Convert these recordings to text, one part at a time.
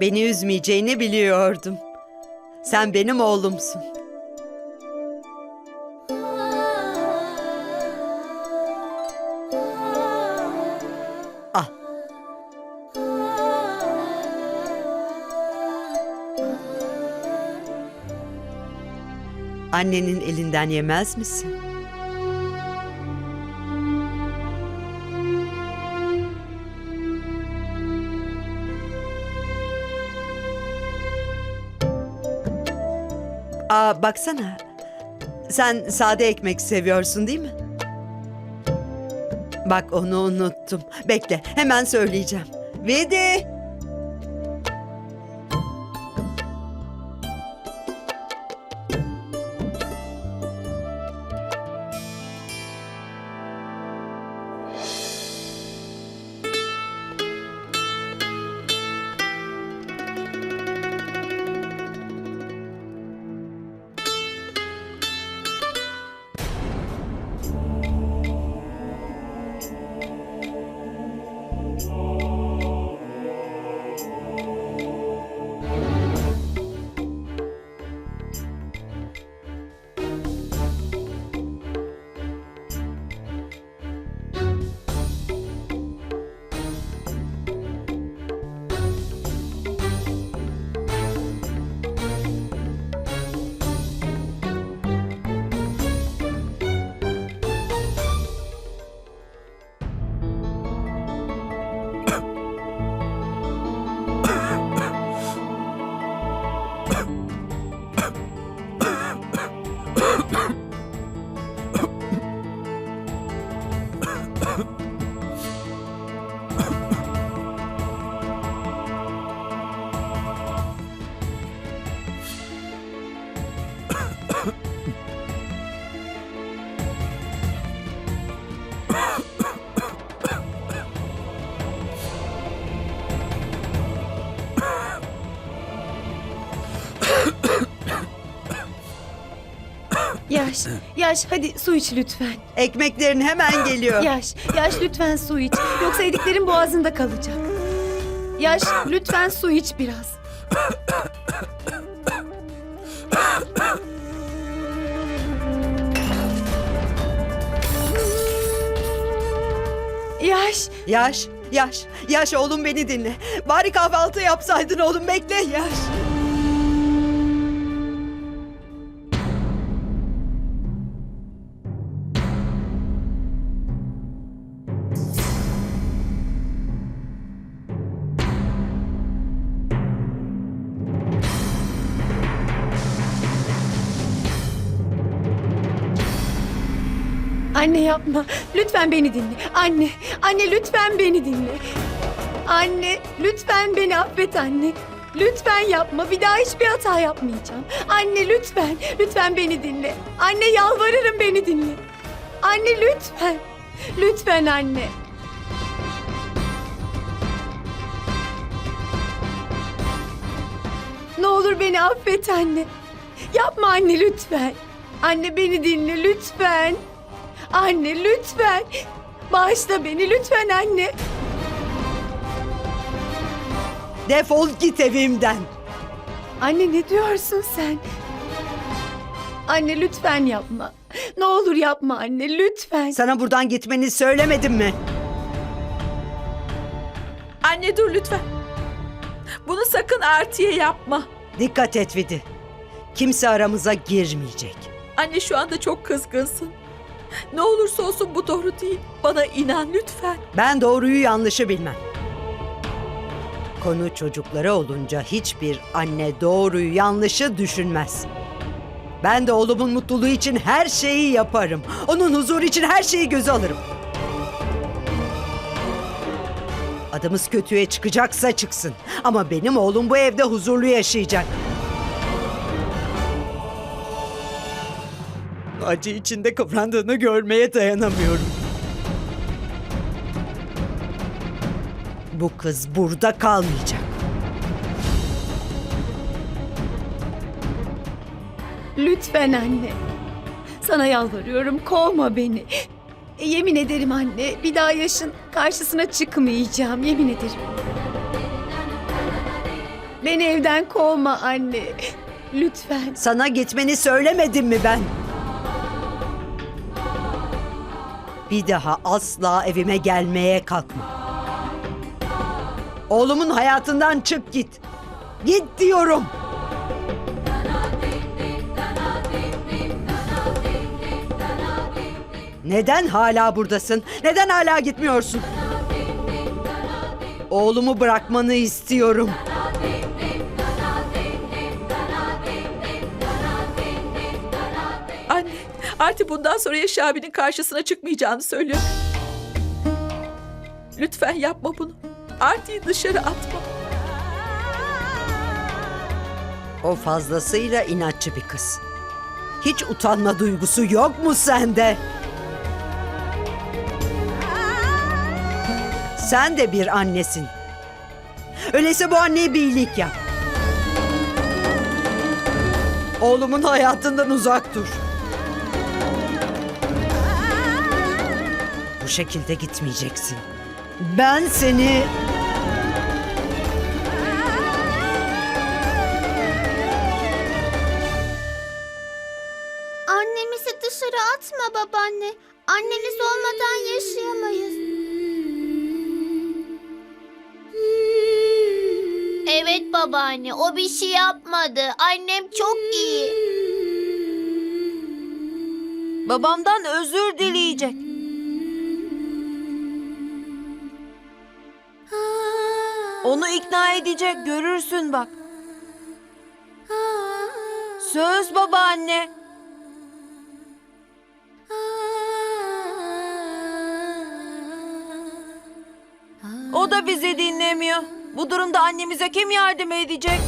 Beni üzmeyeceğini biliyordum. Sen benim oğlumsun. Ah. Annenin elinden yemez misin? Aa baksana. Sen sade ekmek seviyorsun değil mi? Bak onu unuttum. Bekle hemen söyleyeceğim. Vedi. Yaş, Yaş hadi su iç lütfen. Ekmeklerin hemen geliyor. Yaş, Yaş lütfen su iç. Yoksa yediklerin boğazında kalacak. Yaş, lütfen su iç biraz. Yaş, Yaş, yaş, yaş oğlum beni dinle. Bari kahvaltı yapsaydın oğlum bekle yaş. Anne yapma. Lütfen beni dinle. Anne, anne lütfen beni dinle. Anne, lütfen beni affet anne. Lütfen yapma. Bir daha hiçbir hata yapmayacağım. Anne lütfen, lütfen beni dinle. Anne yalvarırım beni dinle. Anne lütfen. Lütfen anne. Ne olur beni affet anne. Yapma anne lütfen. Anne beni dinle lütfen. Anne lütfen. Bağışla beni lütfen anne. Defol git evimden. Anne ne diyorsun sen? Anne lütfen yapma. Ne olur yapma anne lütfen. Sana buradan gitmeni söylemedim mi? Anne dur lütfen. Bunu sakın Arti'ye yapma. Dikkat et Vidi. Kimse aramıza girmeyecek. Anne şu anda çok kızgınsın. Ne olursa olsun bu doğru değil. Bana inan lütfen. Ben doğruyu yanlışı bilmem. Konu çocuklara olunca hiçbir anne doğruyu yanlışı düşünmez. Ben de oğlumun mutluluğu için her şeyi yaparım. Onun huzuru için her şeyi göze alırım. Adımız kötüye çıkacaksa çıksın. Ama benim oğlum bu evde huzurlu yaşayacak. Acı içinde kıvrandığını görmeye dayanamıyorum. Bu kız burada kalmayacak. Lütfen anne. Sana yalvarıyorum kovma beni. E, yemin ederim anne bir daha yaşın karşısına çıkmayacağım yemin ederim. Beni evden kovma anne. Lütfen. Sana gitmeni söylemedim mi ben? Bir daha asla evime gelmeye kalkma. Oğlumun hayatından çık git. Git diyorum. Neden hala buradasın? Neden hala gitmiyorsun? Oğlumu bırakmanı istiyorum. Artık bundan sonra Yaş abinin karşısına çıkmayacağını söylüyor. Lütfen yapma bunu. Arti'yi dışarı atma. O fazlasıyla inatçı bir kız. Hiç utanma duygusu yok mu sende? Sen de bir annesin. Öyleyse bu anneye bir iyilik yap. Oğlumun hayatından uzak dur. Bu şekilde gitmeyeceksin. Ben seni... Annemizi dışarı atma babaanne. Annemiz olmadan yaşayamayız. Evet babaanne, o bir şey yapmadı. Annem çok iyi. Babamdan özür dileyecek. Onu ikna edecek görürsün bak. Söz babaanne. O da bizi dinlemiyor. Bu durumda annemize kim yardım edecek?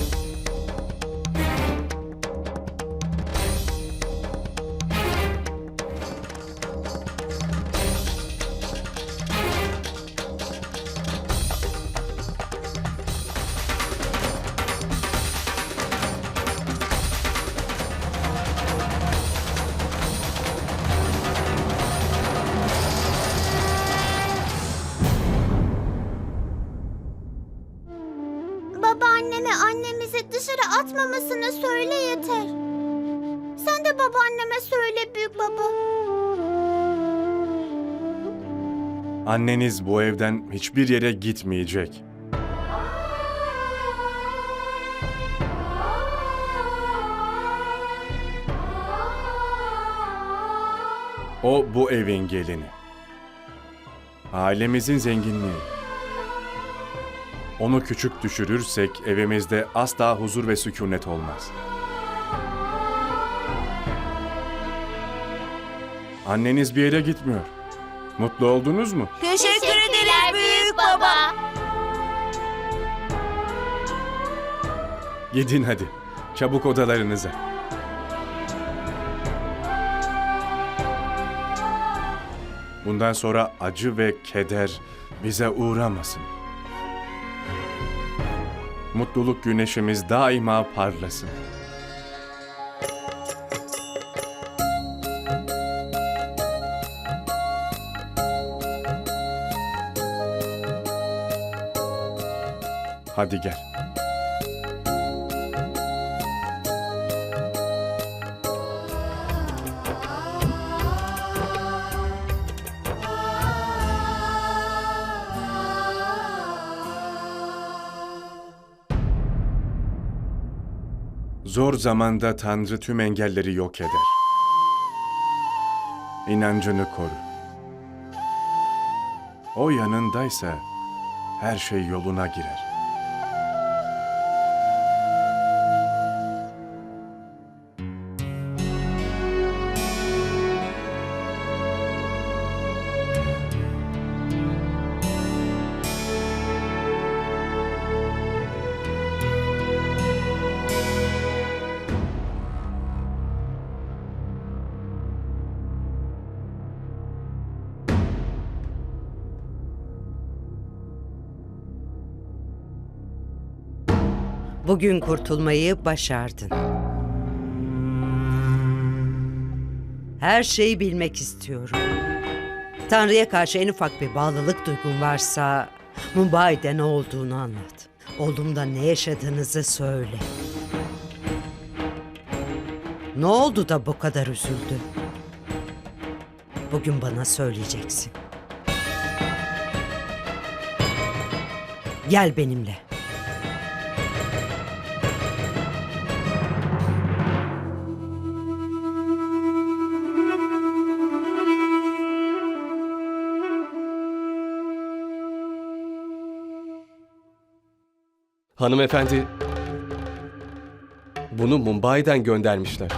Anneniz bu evden hiçbir yere gitmeyecek. O bu evin gelini. Ailemizin zenginliği. Onu küçük düşürürsek evimizde asla huzur ve sükunet olmaz. Anneniz bir yere gitmiyor. Mutlu oldunuz mu? Teşekkür, Teşekkürler büyük baba. Gidin hadi. Çabuk odalarınıza. Bundan sonra acı ve keder bize uğramasın. Mutluluk güneşimiz daima parlasın. Hadi gel. Zor zamanda Tanrı tüm engelleri yok eder. İnancını koru. O yanındaysa her şey yoluna girer. Bugün kurtulmayı başardın. Her şeyi bilmek istiyorum. Tanrı'ya karşı en ufak bir bağlılık duygun varsa Mumbai'de ne olduğunu anlat. Oğlumda ne yaşadığınızı söyle. Ne oldu da bu kadar üzüldü? Bugün bana söyleyeceksin. Gel benimle. Hanımefendi, bunu Mumbai'den göndermişler.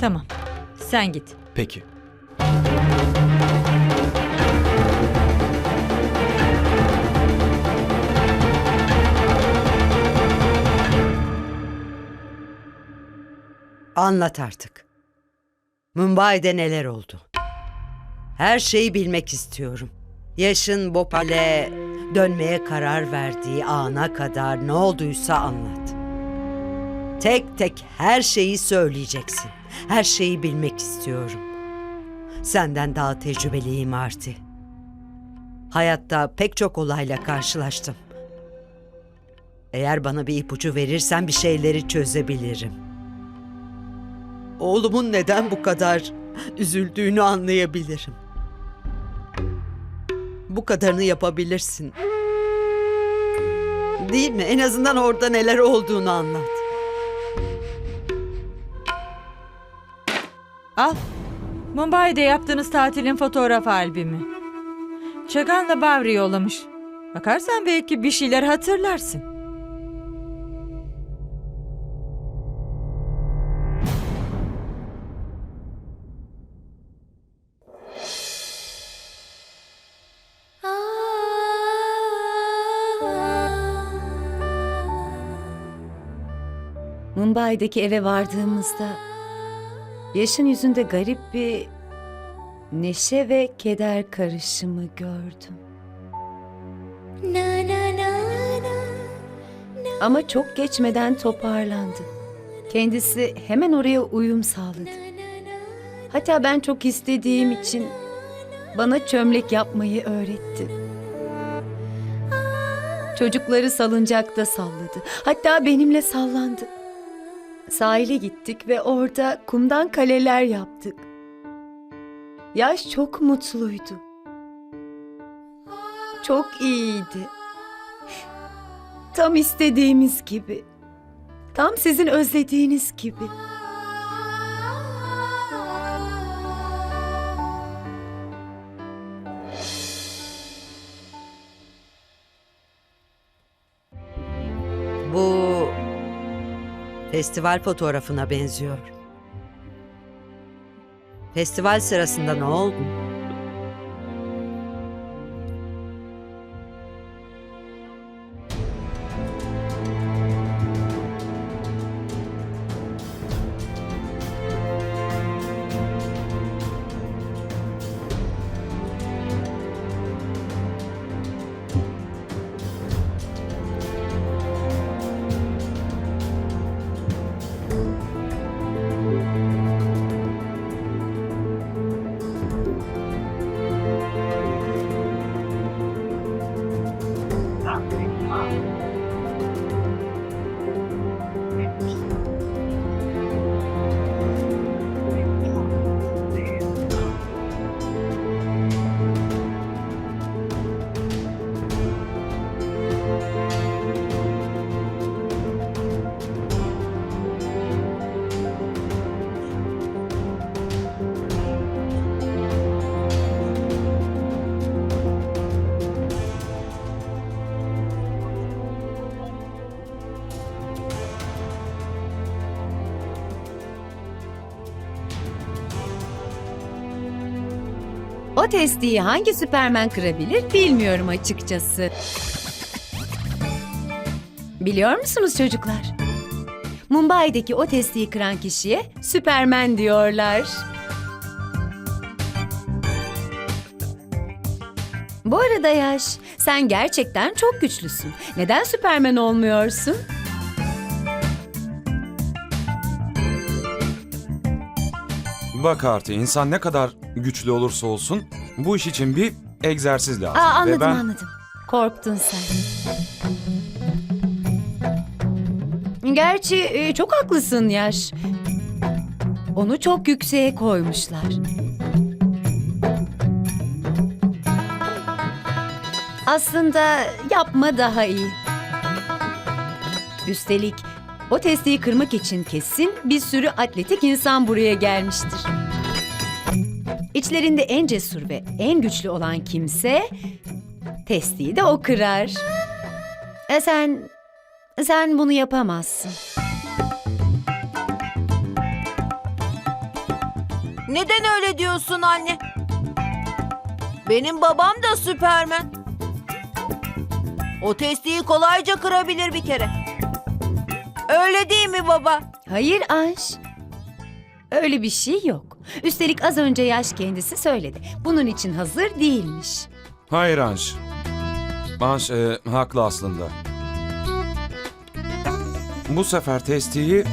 Tamam. Sen git. Peki. Anlat artık. Mumbai'de neler oldu? Her şeyi bilmek istiyorum. Yaşın Bopal'e dönmeye karar verdiği ana kadar ne olduysa anlat. Tek tek her şeyi söyleyeceksin. Her şeyi bilmek istiyorum. Senden daha tecrübeliyim Arti. Hayatta pek çok olayla karşılaştım. Eğer bana bir ipucu verirsen bir şeyleri çözebilirim. Oğlumun neden bu kadar üzüldüğünü anlayabilirim. Bu kadarını yapabilirsin. Değil mi? En azından orada neler olduğunu anlat. Al. Mumbai'de yaptığınız tatilin fotoğraf albümü. Çagan'la Bavri yollamış. Bakarsan belki bir şeyler hatırlarsın. Mumbai'deki eve vardığımızda Yaşın yüzünde garip bir neşe ve keder karışımı gördüm. Ama çok geçmeden toparlandı. Kendisi hemen oraya uyum sağladı. Hatta ben çok istediğim için bana çömlek yapmayı öğretti. Çocukları salıncakta salladı. Hatta benimle sallandı. Sahile gittik ve orada kumdan kaleler yaptık. Yaş çok mutluydu. Çok iyiydi. Tam istediğimiz gibi. Tam sizin özlediğiniz gibi. Bu festival fotoğrafına benziyor. Festival sırasında ne oldu? O testiyi hangi süpermen kırabilir bilmiyorum açıkçası. Biliyor musunuz çocuklar? Mumbai'deki o testiyi kıran kişiye süpermen diyorlar. Bu arada Yaş, sen gerçekten çok güçlüsün. Neden süpermen olmuyorsun? Bak Arti, insan ne kadar güçlü olursa olsun bu iş için bir egzersiz lazım. Aa, anladım Ve ben anladım. Korktun sen. Gerçi e, çok haklısın Yaş. Onu çok yükseğe koymuşlar. Aslında yapma daha iyi. Üstelik o testiyi kırmak için kesin bir sürü atletik insan buraya gelmiştir. İçlerinde en cesur ve en güçlü olan kimse testiyi de o kırar. E sen sen bunu yapamazsın. Neden öyle diyorsun anne? Benim babam da Süpermen. O testiyi kolayca kırabilir bir kere. Öyle değil mi baba? Hayır Anş. Öyle bir şey yok. Üstelik az önce yaş kendisi söyledi. Bunun için hazır değilmiş. Hayır Anş. Anş e, haklı aslında. Bu sefer testiyi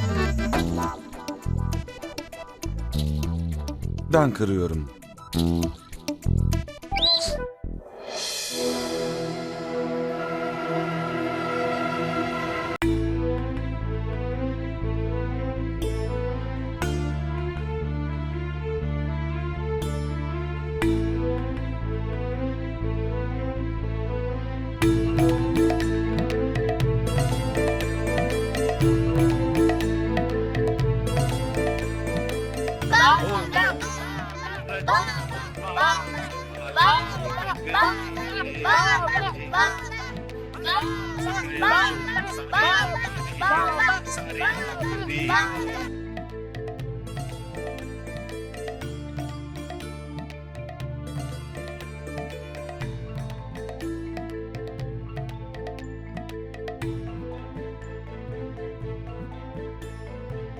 ben kırıyorum.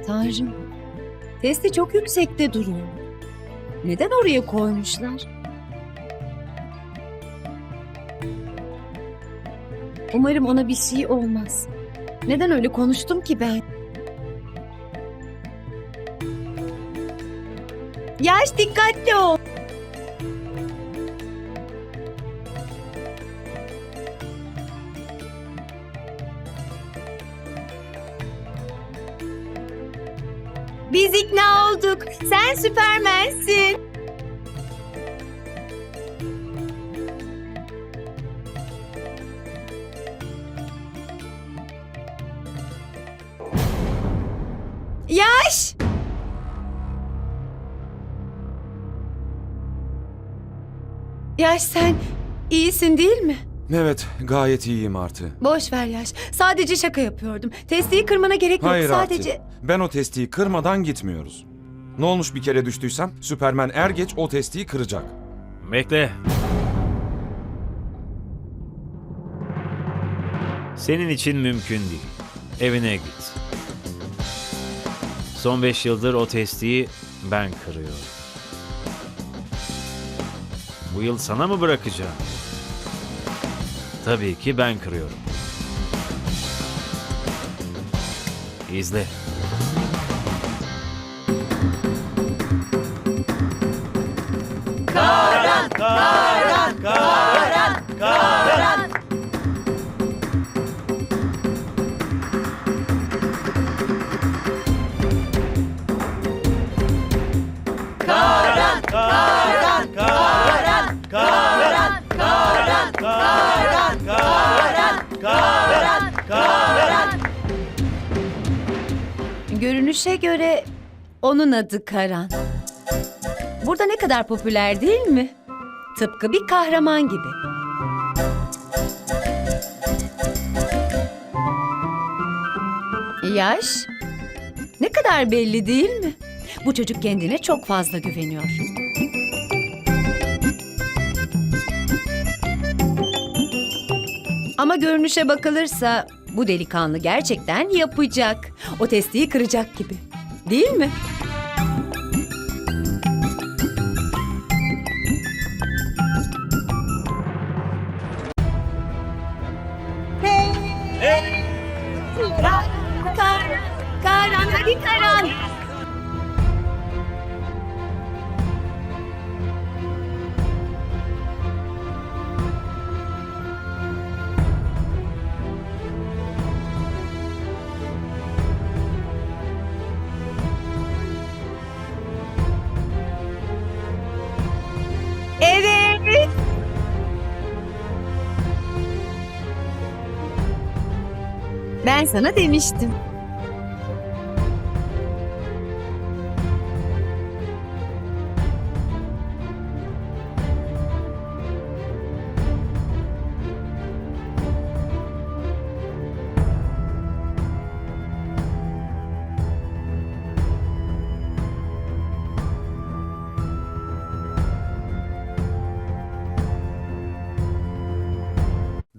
Tanrım. Testi çok yüksekte duruyor. Neden oraya koymuşlar? Umarım ona bir şey olmaz. Neden öyle konuştum ki ben? Yaş dikkatli ol. Biz ikna olduk. Sen süpermensin. Yaş! Yaş sen iyisin değil mi? Evet, gayet iyiyim Artı. Boş ver Yaş. Sadece şaka yapıyordum. Testiyi kırmana gerek yok. Hayır Sadece... Arti. Ben o testiyi kırmadan gitmiyoruz. Ne olmuş bir kere düştüysem Süpermen er geç o testiyi kıracak. Bekle. Senin için mümkün değil. Evine git. Son beş yıldır o testiyi ben kırıyorum. Bu yıl sana mı bırakacağım? Tabii ki ben kırıyorum. İzle. Görünüşe göre onun adı Karan. Burada ne kadar popüler değil mi? Tıpkı bir kahraman gibi. Yaş? Ne kadar belli değil mi? Bu çocuk kendine çok fazla güveniyor. Ama görünüşe bakılırsa bu delikanlı gerçekten yapacak. O testiyi kıracak gibi. Değil mi? Ben sana demiştim.